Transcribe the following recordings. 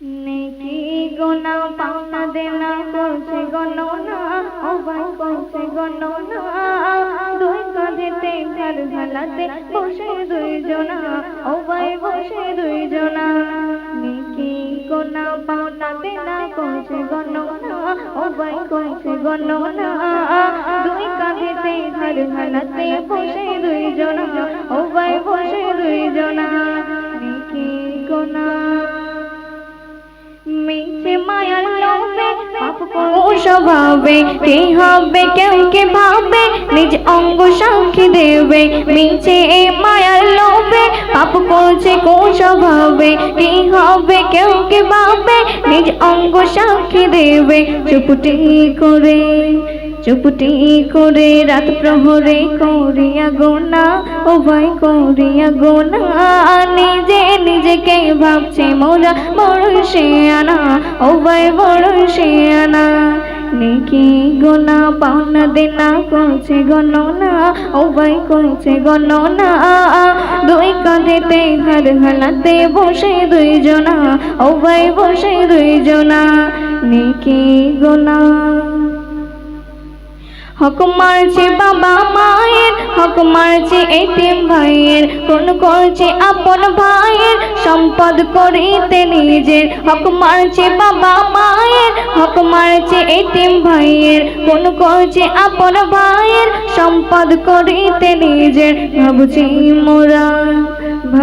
নেকি গোনা পাওনা দেনা করছে গণনা ভাই করছে গণনা দুই কাঁধেতে ঘর ঘালাতে বসে দুইজনা ভাই বসে দুইজনা। নেকি গোনা পাওনা দেনা করছে গণনা ভাই করছে গণনা দুই কাঁধেতে ঘর ঘালাতে বসে দুইজনা ভাই বসে দুইজনা। নেকি গোনা স্বভাবে কে হবে, কেউ কে ভাবে, নিজ অঙ্গ সাক্ষী দেবে, মিছে এ মায়ার লোভে, পাপ করছে কো স্বভাবে কে হবে, কেউ কে ভাবে, নিজ অঙ্গ সাক্ষী দেবে, চুপটি করে চুপটি করে, রাত প্রহরে করিয়া গোনা ও ভাই করিয়া গোনা, নিজে নিজেকে ভাবছে মোরা বড় সে ও ভাই বড় সে নেকি গোনা, পাওনা দেনা করছে গণনা ও ভাই করছে গণনা। দুই কাঁধেতে ঘর হালাতে বসে দুইজনা ও ভাই বসে দুইজনা। নেকি গোনা? হক মারছে বাবা মায়ের হক মারছে এতিম ভাইয়ের, কোন করছে আপন ভাইয়ের, সম্পদ করিতে নিজের, হক মারছে বাবা মায়ের, হক মারছে এতিম ভাইয়ের, কোন করছে আপন ভাইয়ের, সম্পদ করিতে নিজের, ভাবছি মোরা।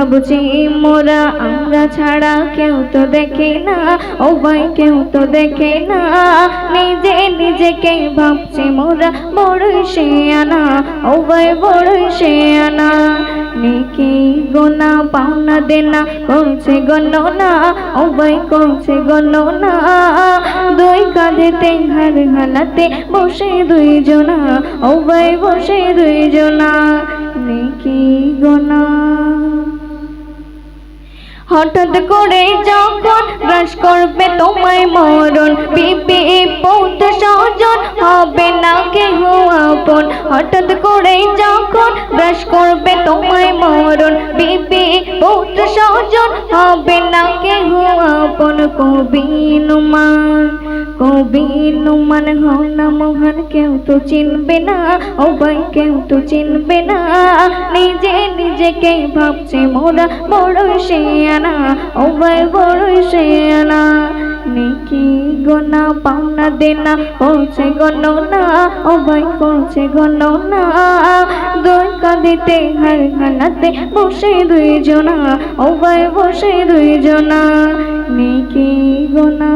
ভাবছি, মোরা আমরা ছাড়া কেউ তো দেখে না, ও ভাই কেউ তো দেখে না। নিজে নিজেকে ভাবছে, মোরা বড় সে আনা ও ভাই বড় সে আনা নেকি গোনা, পাওনা দেনা করছে গণনা, ও ভাই করছে গণনা। দুই কাঁধেতে ঘর হালাতে বসে দুইজনা, ও ভাই বসে দুইজনা। নেকি গোনা হঠাৎ করে যখন ব্রাশ করবে তোমায় মরণ পিপি পৌত স্বজন হবে না কেহ আপন। হঠাৎ করে যখন ব্রাশ করবে তোমায় মরণ পিপি পৌত স্বজন হবে না কেহ আপন। কবি নুমান কবি নুমান হও না মহান, কেউ তো চিনবে না ও ভাই কেউ তো চিনবে না নিজে নিজেকে ভাবছে মোরা বড় সে আনা, ও ভাই বড় সে আনা। নেকি গোনা পাওনা দেনা করছে গণনা ও ভাই করছে গণনা দুই কাঁদিতে ঘর ঘালাতে বসে দুইজনা, ও ভাই বসে দুইজনা। নেকি গোনা